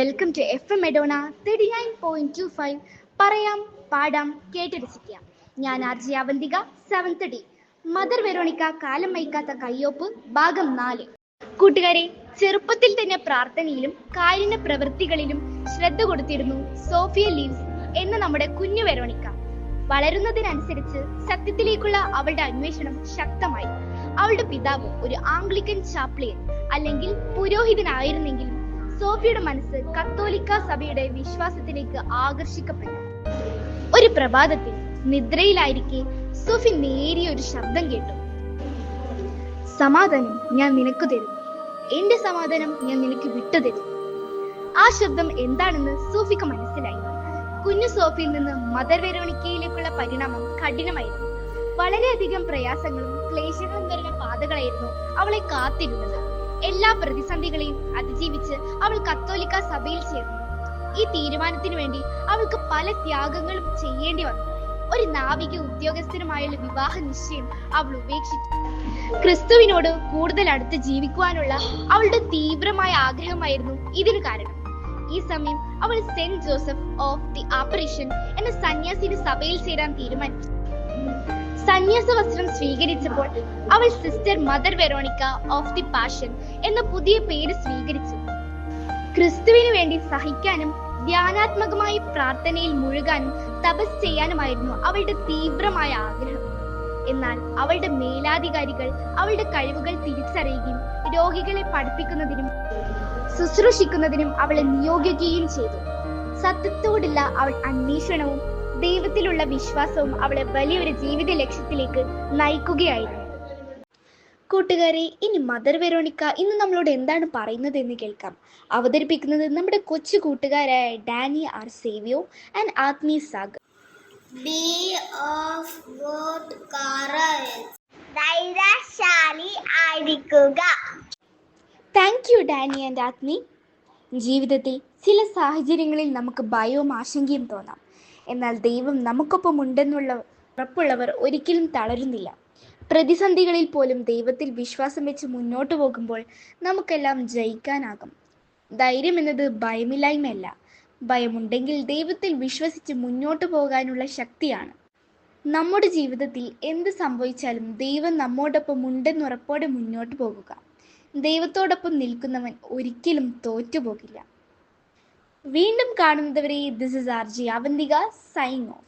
Welcome to F M എഡോണ thirty nine point two five പറയാം പാടാം കേട്ടരസിക്കാം. ഞാൻ R G Avantika seventh D mother Veronica കാലം വൈക്കാത്ത കയ്യോപ്പ് ഭാഗം നാല്. കൂട്ടുകാരെ ചെറുപ്പത്തിൽ തന്നെ പ്രാർത്ഥനയിലും കാരുണ്യ പ്രവൃത്തികളിലും ശ്രദ്ധ കൊടുത്തിരുന്നു സോഫിയ ലീവ്സ് എന്ന നമ്മുടെ കുഞ്ഞു വെറോണിക്ക വളരുന്നതിനനുസരിച്ച് സത്യത്തിലേക്കുള്ള അവളുടെ അന്വേഷണം ശക്തമായി. അവളുടെ പിതാവ് ഒരു ആംഗ്ലിക്കൻ ചാപ്ലിയൻ അല്ലെങ്കിൽ പുരോഹിതനായിരുന്നെങ്കിലും സോഫിയുടെ മനസ്സ് കത്തോലിക്ക സഭയുടെ വിശ്വാസത്തിലേക്ക് ആകർഷിക്കപ്പെട്ടു. ഒരു പ്രഭാതത്തിൽ നിദ്രയിലായിരിക്കെ സോഫി നേരിയ ഒരു ശബ്ദം കേട്ടു. സമാധാനം ഞാൻ നിനക്ക് തരും. എന്റെ സമാധാനം ഞാൻ നിനക്ക് വിട്ടുതരും ആ ശബ്ദം എന്താണെന്ന് സോഫിക്ക് മനസ്സിലായി. കുഞ്ഞു സോഫിയിൽ നിന്ന് മദർ വെരോണിക്കയിലേക്കുള്ള പരിണാമം കഠിനമായിരുന്നു. വളരെയധികം പ്രയാസങ്ങളും ക്ലേശങ്ങളും വരുന്ന പാതകളായിരുന്നു അവളെ കാത്തിരുന്നത്. എല്ലാ പ്രതിസന്ധികളെയും അതിജീവിച്ച് അവൾ കത്തോലിക്ക സഭയിൽ ചേർന്നു. ഈ തീരുമാനത്തിനു വേണ്ടി അവൾക്ക് പല ത്യാഗങ്ങളും ചെയ്യേണ്ടി വന്നു. ഒരു നാവിക ഉദ്യോഗസ്ഥനുമായുള്ള വിവാഹ നിശ്ചയം അവൾ ഉപേക്ഷിച്ചു. ക്രിസ്തുവിനോട് കൂടുതൽ അടുത്ത് ജീവിക്കുവാനുള്ള അവളുടെ തീവ്രമായ ആഗ്രഹമായിരുന്നു ഇതിന് കാരണം. ഈ സമയം അവൾ saint Joseph of the apparition എന്ന സന്യാസിന്റെ സഭയിൽ ചേരാൻ തീരുമാനിച്ചു. സന്യാസ വസ്ത്രം സ്വീകരിച്ചപ്പോൾ അവൾ sister mother Veronica of the passion എന്ന പുതിയ പേര് സ്വീകരിച്ചു. ക്രിസ്തുവിന് വേണ്ടി സഹിക്കാനും ധ്യാനാത്മകമായി പ്രാർത്ഥനയിൽ മുഴുകാനും തപസ് ചെയ്യാനുമായിരുന്നു അവളുടെ തീവ്രമായ ആഗ്രഹം. എന്നാൽ അവളുടെ മേലാധികാരികൾ അവളുടെ കഴിവുകൾ തിരിച്ചറിയുകയും രോഗികളെ പഠിപ്പിക്കുന്നതിനും ശുശ്രൂഷിക്കുന്നതിനും അവളെ നിയോഗിക്കുകയും ചെയ്തു. സത്യത്തോടുള്ള അവൾ അന്വേഷണവും ദൈവത്തിലുള്ള വിശ്വാസവും അവളെ വലിയൊരു ജീവിത ലക്ഷ്യത്തിലേക്ക് നയിക്കുകയായിരുന്നു. കൂട്ടുകാരെ ഇനി മദർ വെറോണിക്ക ഇന്ന് നമ്മളോട് എന്താണ് പറയുന്നത് എന്ന് കേൾക്കാം. അവതരിപ്പിക്കുന്നത് നമ്മുടെ കൊച്ചു കൂട്ടുകാരായ Danny R Savio and Athmi Sagar. Be of good courage. ശാലി ആയിരിക്കുക. Thank you Danny and Athmi ജീവിതത്തിൽ ചില സാഹചര്യങ്ങളിൽ നമുക്ക് ഭയവും ആശങ്കയും തോന്നാം. എന്നാൽ ദൈവം നമുക്കൊപ്പം ഉണ്ടെന്നുള്ള ഉറപ്പുള്ളവർ ഒരിക്കലും തളരുന്നില്ല. പ്രതിസന്ധികളിൽ പോലും ദൈവത്തിൽ വിശ്വാസം വെച്ച് മുന്നോട്ട് പോകുമ്പോൾ നമുക്കെല്ലാം ജയിക്കാനാകും. ധൈര്യം എന്നത് ഭയമില്ലായ്മയല്ല. ഭയമുണ്ടെങ്കിൽ ദൈവത്തിൽ വിശ്വസിച്ച് മുന്നോട്ട് പോകാനുള്ള ശക്തിയാണ്. നമ്മുടെ ജീവിതത്തിൽ എന്ത് സംഭവിച്ചാലും ദൈവം നമ്മോടൊപ്പം ഉണ്ടെന്ന് ഉറപ്പോടെ മുന്നോട്ട് പോകുക. ദൈവത്തോടൊപ്പം നിൽക്കുന്നവൻ ഒരിക്കലും തോറ്റുപോകില്ല. വീണ്ടും കാണുന്നതുവരെ this is R G Avantika sign off